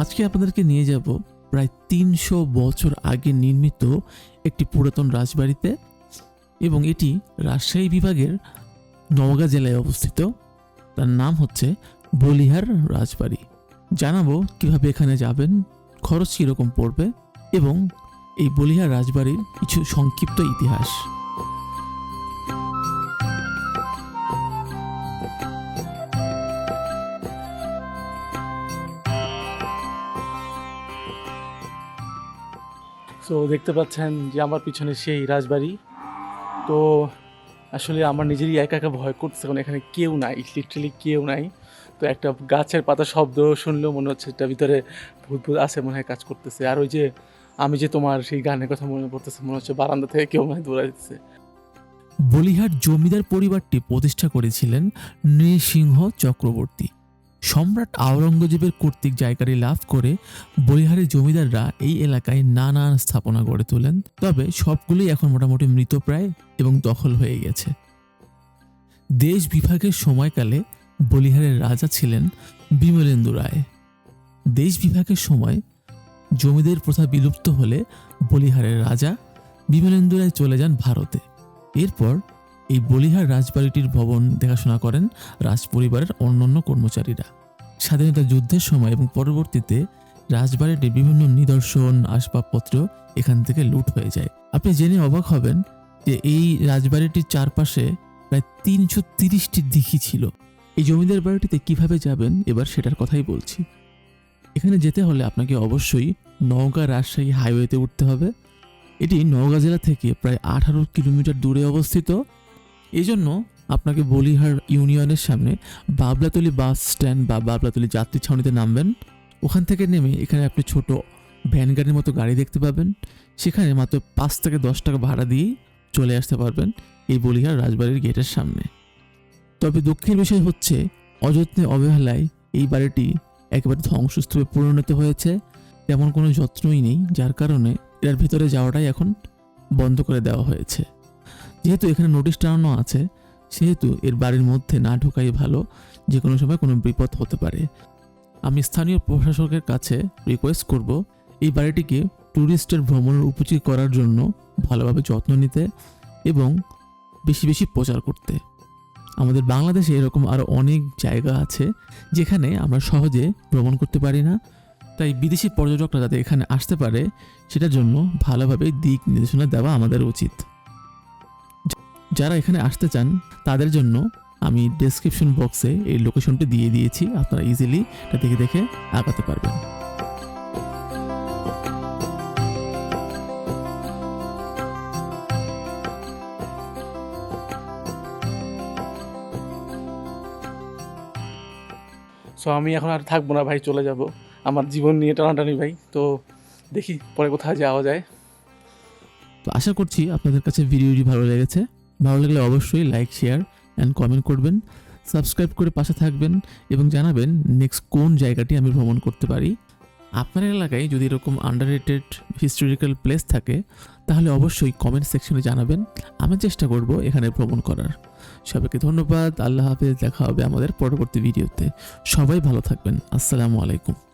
আজকে আপনাদেরকে নিয়ে যাব প্রায় তিনশো বছর আগে নির্মিত একটি পুরাতন রাজবাড়িতে এবং এটি রাজশাহী বিভাগের নওগাঁ জেলায় অবস্থিত। তার নাম হচ্ছে বলিহার রাজবাড়ি। জানাব কীভাবে এখানে যাবেন, খরচ কীরকম পড়বে এবং এই বলিহার রাজবাড়ির কিছু সংক্ষিপ্ত ইতিহাস। সো দেখতে পাচ্ছেন যে আমার পিছনে সেই রাজবাড়ি। তো আসলে আমার নিজেরই একা একা ভয় করতেছে, কারণ এখানে কেউ নাই লিটারালি কেউ নাই। তো একটা গাছের পাতা শব্দ শুনলেও মনে হচ্ছে এটা ভিতরে ভূত ভূত আছে মনে হয় কাজ করতেছে। আর ওই যে আমি যে তোমার সেই গানের কথা মনে পড়তেছে, মনে হচ্ছে বারান্দা থেকে কেউ মানে দিচ্ছে বলিহার জমিদার পরিবারটি প্রতিষ্ঠা করেছিলেন নৃসিংহ চক্রবর্তী। সম্রাট আওরঙ্গজেবের কর্তৃক জায়গাটি লাভ করে বলিহারের জমিদাররা এই এলাকায় নানান স্থাপনা গড়ে তোলেন। তবে সবগুলোই এখন মোটামুটি মৃতপ্রায় এবং দখল হয়ে গেছে। দেশ বিভাগের সময়কালে বলিহারের রাজা ছিলেন বিমলেন্দু রায়। দেশ বিভাগের সময় জমিদের প্রথা বিলুপ্ত হলে বলিহারের রাজা বিমলেন্দু রায় চলে যান ভারতে। এরপর এই বলিহার রাজবাড়িটির ভবন দেখাশোনা করেন রাজ পরিবারের অন্যান্য কর্মচারীরা। স্বাধীনতা যুদ্ধের সময় এবং পরবর্তীতে রাজবাড়িটির বিভিন্ন নিদর্শন, আসবাবপত্র এখান থেকে লুট হয়ে যায়। আপনি জেনে অবাক হবেন যে এই রাজবাড়িটির চারপাশে প্রায় তিনশো তিরিশটি দিঘি ছিল। এই জমিদার বাড়িটিতে কীভাবে যাবেন? এবার সেটার কথাই বলছি। এখানে যেতে হলে আপনাকে অবশ্যই নওগাঁ রাজশাহী হাইওয়েতে উঠতে হবে। এটি নওগাঁ জেলা থেকে প্রায় আঠারো কিলোমিটার দূরে অবস্থিত। এই জন্য আপনাকে বলিহার ইউনিয়নের সামনে বাবলাতলি বাস স্ট্যান্ড বা বাবলাতলি যাত্রী ছাউনিতে নামবেন। ওখান থেকে নেমে এখানে আপনি ছোট ভ্যান গাড়ির মতো গাড়ি দেখতে পাবেন। সেখানে মাত্র পাঁচ থেকে দশ টাকা ভাড়া দিয়েই চলে আসতে পারবেন এই বলিহার রাজবাড়ির গেটের সামনে। তবে দুঃখের বিষয় হচ্ছে, অযত্নে অবহেলায় এই বাড়িটি একেবারে ধ্বংসস্তূপে পরিণত হয়েছে। তেমন কোনো যত্নই নেই, যার কারণে এর ভিতরে যাওয়াটাই এখন বন্ধ করে দেওয়া হয়েছে। যেহেতু এখানে নোটিশ টানানো আছে, সেহেতু এর বাড়ির মধ্যে না ঢোকাই ভালো, যে কোনো সময় কোনো বিপদ হতে পারে। আমি স্থানীয় প্রশাসকের কাছে রিকোয়েস্ট করব, এই বাড়িটিকে ট্যুরিস্টের ভ্রমণের উপযোগী করার জন্য ভালোভাবে যত্ন নিতে এবং বেশি বেশি প্রচার করতে। আমাদের বাংলাদেশে এরকম আরও অনেক জায়গা আছে, যেখানে আমরা সহজে ভ্রমণ করতে পারি না। তাই বিদেশি পর্যটকরা যাতে এখানে আসতে পারে, সেটার জন্য ভালোভাবে দিক নির্দেশনা দেওয়া আমাদের উচিত। যারা এখানে আসতে চান তাদের জন্য আমি ডেসক্রিপশন বক্সে এই লোকেশনটি দিয়ে দিয়েছি। আপনারা ইজিলি এটা দেখে দেখে আগাতে পারবেন। সো আমি এখন আর থাকব না ভাই চলে যাব। আমার জীবন নিয়ে টানাটানি ভাই তো দেখি পরে কোথায় যাওয়া যায়। তো আশা করছি আপনাদের কাছে ভিডিওটি ভালো লেগেছে। ভালো লাগলে অবশ্যই লাইক শেয়ার অ্যান্ড কমেন্ট করবেন সাবস্ক্রাইব করে পাশে থাকবেন এবং জানাবেন নেক্সট কোন জায়গাটি আমি ভ্রমণ করতে পারি। আপনার এলাকায় যদি এরকম আন্ডার রেটেড হিস্টোরিক্যাল প্লেস থাকে, তাহলে অবশ্যই কমেন্ট সেকশনে জানাবেন, আমি চেষ্টা করব এখানে ভ্রমণ করার। সবাইকে ধন্যবাদ, আল্লাহ হাফেজ, দেখা হবে আমাদের পরবর্তী ভিডিওতে সবাই ভালো থাকবেন, আসসালামু আলাইকুম।